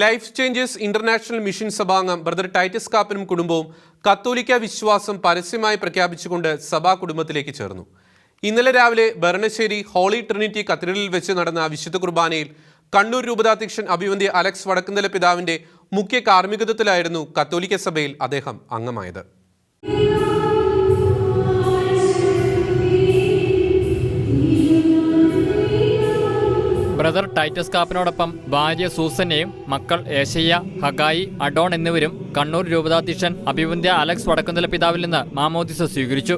Life changes international mission സഭാംഗം brother Titus കാപ്പനും കുടുംബവും കത്തോലിക്ക വിശ്വാസം പരസ്യമായി പ്രഖ്യാപിച്ചുകൊണ്ട് സഭാ കുടുംബത്തിലേക്ക് ചേർന്നു. ഇന്നലെ രാവിലെ ഭരണശ്ശേരി ഹോളി ട്രിനിറ്റി കത്തീഡ്രലിൽ വെച്ച് നടന്ന വിശുദ്ധ കുർബാനയിൽ കണ്ണൂർ രൂപതാധ്യക്ഷൻ അഭിവന്ധ്യ അലക്സ് വടക്കുന്തല പിതാവിന്റെ മുഖ്യ കാർമ്മികത്വത്തിലായിരുന്നു കത്തോലിക്ക സഭയിൽ അദ്ദേഹം അംഗമായത്. ബ്രദർ ടൈറ്റസ് കാപ്പനോടൊപ്പം ഭാര്യ സൂസനെയും മക്കൾ ഏഷയ്യ ഹഗായി അഡോൺ എന്നിവരും കണ്ണൂർ രൂപതാധ്യക്ഷൻ അഭിവന്ധ്യ അലക്സ് വടക്കുന്തല പിതാവിൽ നിന്ന് മാമോദിസ സ്വീകരിച്ചു.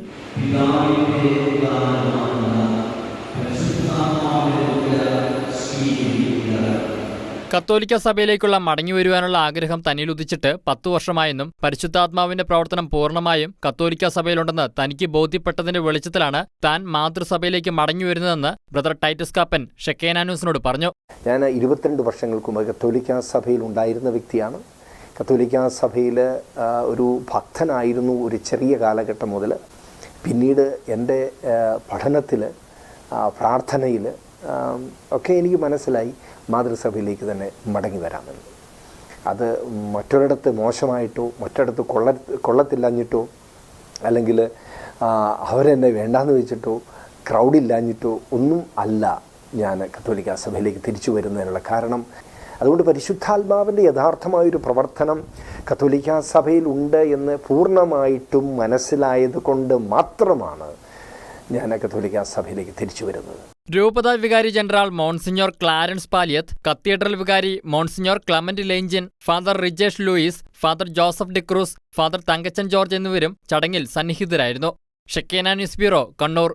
കത്തോലിക്ക സഭയിലേക്കുള്ള മടങ്ങി വരുവാനുള്ള ആഗ്രഹം തന്നിൽ ഉദിച്ചിട്ട് പത്തു വർഷമായെന്നും പരിശുദ്ധാത്മാവിന്റെ പ്രവർത്തനം പൂർണമായും കത്തോലിക്ക സഭയിലുണ്ടെന്ന് തനിക്ക് ബോധ്യപ്പെട്ടതിന്റെ വെളിച്ചത്തിലാണ് താൻ മാതൃസഭയിലേക്ക് മടങ്ങിവരുന്നതെന്ന് ബ്രദർ ടൈറ്റസ് കാപ്പൻ ഷെക്കേനാനൂസിനോട് പറഞ്ഞു. ഞാൻ ഇരുപത്തിരണ്ട് വർഷങ്ങൾക്ക് മുമ്പ് കത്തോലിക്ക സഭയിൽ ഉണ്ടായിരുന്ന വ്യക്തിയാണ്. കത്തോലിക്ക സഭയിൽ ഒരു ഭക്തനായിരുന്നു ഒരു ചെറിയ കാലഘട്ടം മുതൽ. പിന്നീട് എന്റെ പഠനത്തിൽ പ്രാർത്ഥനയിൽ ഒക്കെ എനിക്ക് മനസ്സിലായി മാതൃസഭയിലേക്ക് തന്നെ മടങ്ങി വരാമെന്ന്. അത് മറ്റൊരിടത്ത് മോശമായിട്ടോ മറ്റൊരിടത്ത് കൊള്ള കൊള്ളത്തില്ലാഞ്ഞിട്ടോ അല്ലെങ്കിൽ അവരെന്നെ വേണ്ടാന്ന് വെച്ചിട്ടോ ക്രൗഡില്ലാഞ്ഞിട്ടോ ഒന്നും അല്ല ഞാൻ കത്തോലിക്ക സഭയിലേക്ക് തിരിച്ചു വരുന്നതിനുള്ള കാരണം. അതുകൊണ്ട് പരിശുദ്ധാത്മാവിന്റെ യഥാർത്ഥമായൊരു പ്രവർത്തനം കത്തോലിക്ക സഭയിലുണ്ട് എന്ന് പൂർണമായിട്ടും മനസ്സിലായത് കൊണ്ട് മാത്രമാണ് ഞാൻ കത്തോലിക്ക സഭയിലേക്ക് തിരിച്ചു വരുന്നത്. രൂപത വികാരി general monsignor Clarence Paliyath cathedral വികാരി monsignor Clement ലേഞ്ചൻ father Rijesh Lewis father Joseph D'Cruz father Thankachan George എന്നിവരും ചടങ്ങിൽ സന്നിഹിതരായിരുന്നു. Shekinah news bureau Kannur.